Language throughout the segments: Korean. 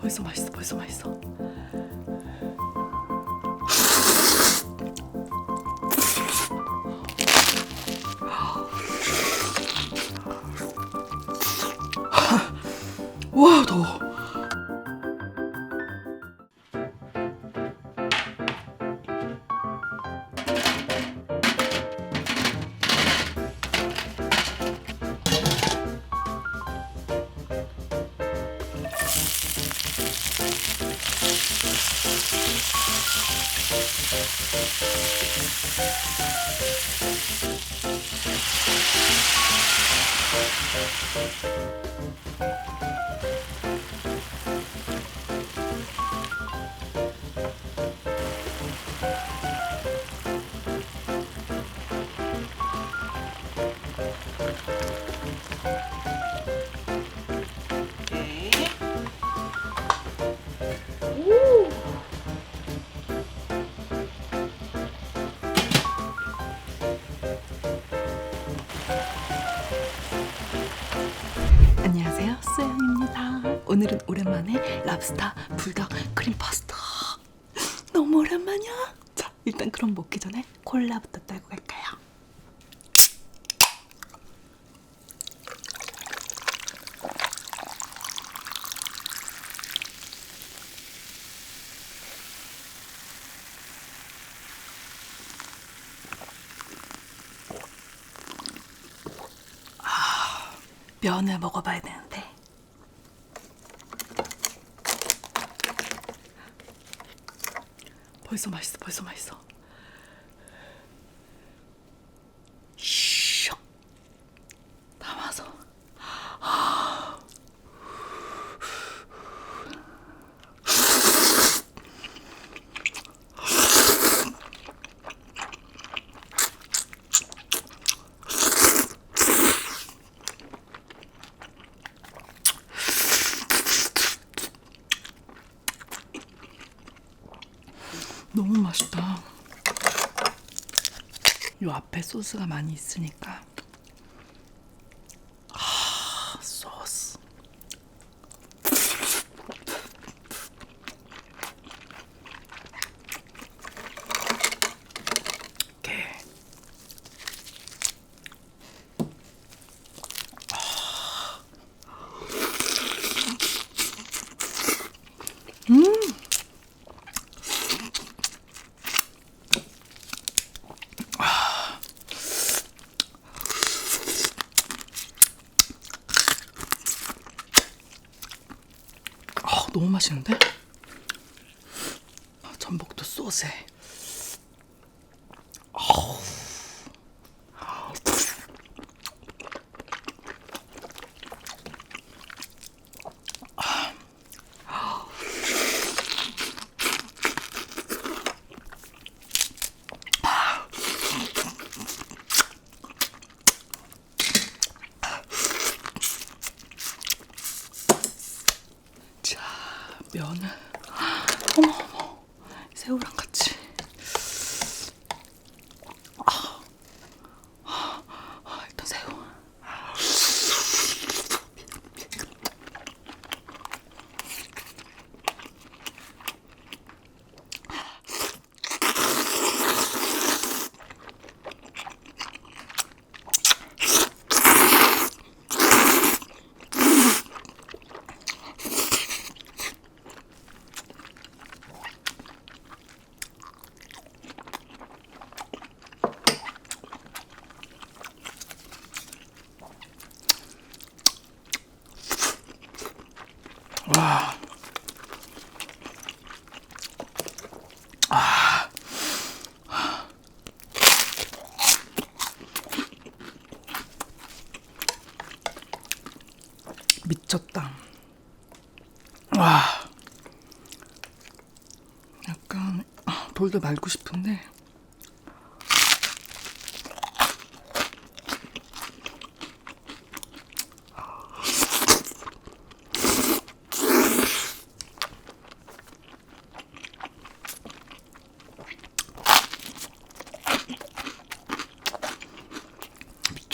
벌써 맛있어 벌써 맛있어. 와 더워 오늘은 오랜만에 랍스타 불닭 크림 파스타. 너무 오랜만이야. 자 일단 그럼 먹기 전에 콜라부터 따고 갈까요? 면을 먹어봐야 되는데 벌써 맛있어 벌써 맛있어 슉 담아서 너무 맛있다. 요 앞에 소스가 많이 있으니까. 아, 소스. 이렇게. 아, 너무 맛있는데? 아, 전복도 소스에. 아우. 자, 면을. 어머, 어머. 새우랑 같이. 아, 아, 아, 일단 새우. 와. 미쳤다. 와. 약간 아, 돌도 말고 싶은데.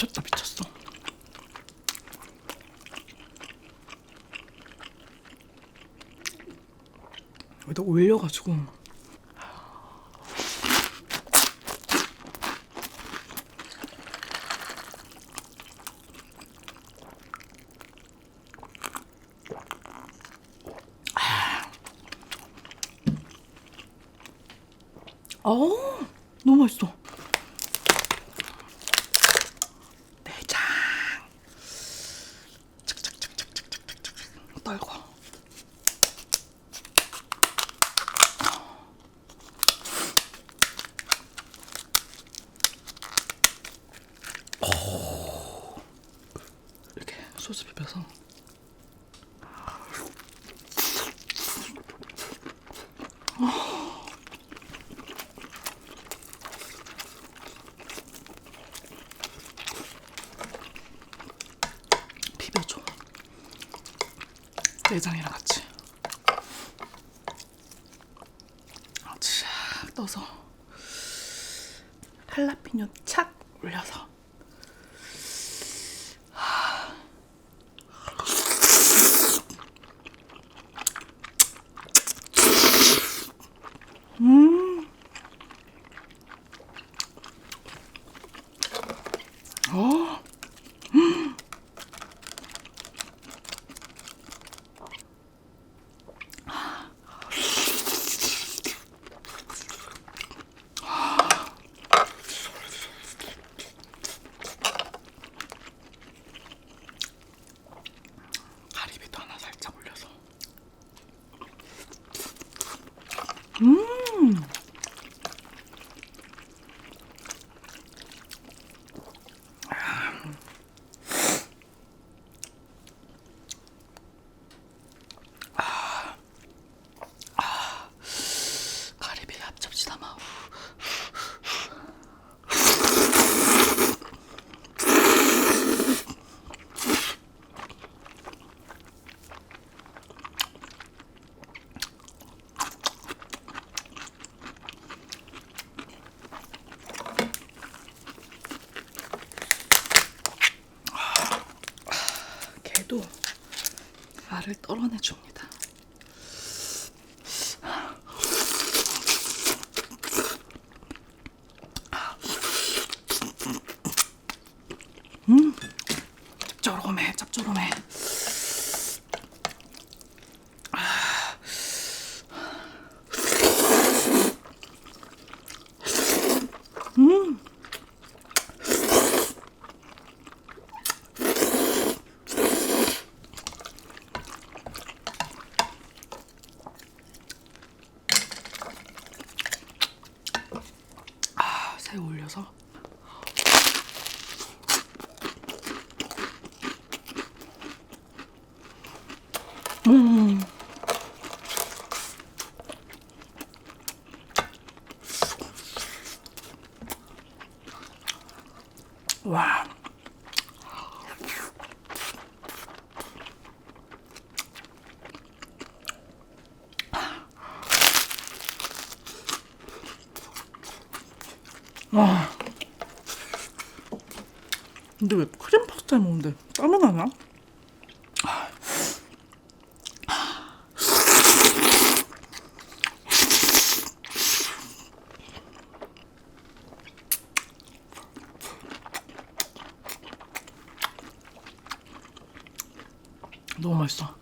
미쳤다 미쳤어. 여기다 올려가지고. 어 너무 맛있어 내장 착착착착착착착 떨고 오. 이렇게 소스 비벼서 비벼줘 내장이랑 같이. 쫙 떠서. 할라피뇨 착 올려서 음. 어. 가리비도 하나 살짝 올려서. 음. 가리비 앞접시 담아. 개도 알을 떨어내 줍니다. 와. 근데 왜 크림 파스타 먹는데 땀이 나냐? 너무 맛있어.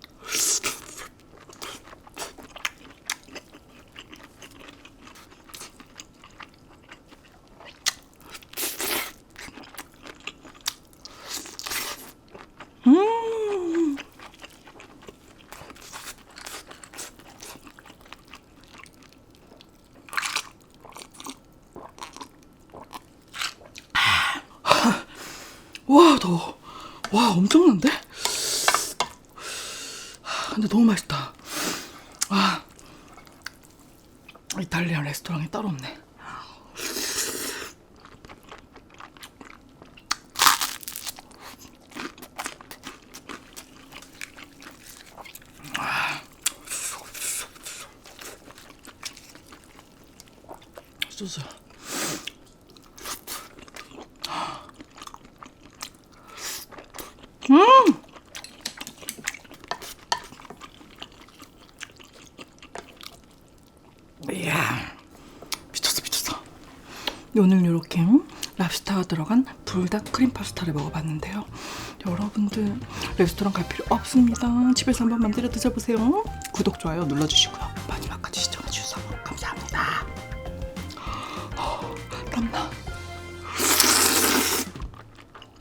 음. 와, 더워. 와, 엄청난데? 근데 너무 맛있다. 와. 이탈리안 레스토랑이 따로 없네. 소스. 음! 이야 미쳤어 미쳤어. 오늘 이렇게 랍스타가 들어간 불닭 크림 파스타를 먹어봤는데요. 여러분들 레스토랑 갈 필요 없습니다. 집에서 한번 만들어 드셔보세요. 구독 좋아요 눌러주시고요.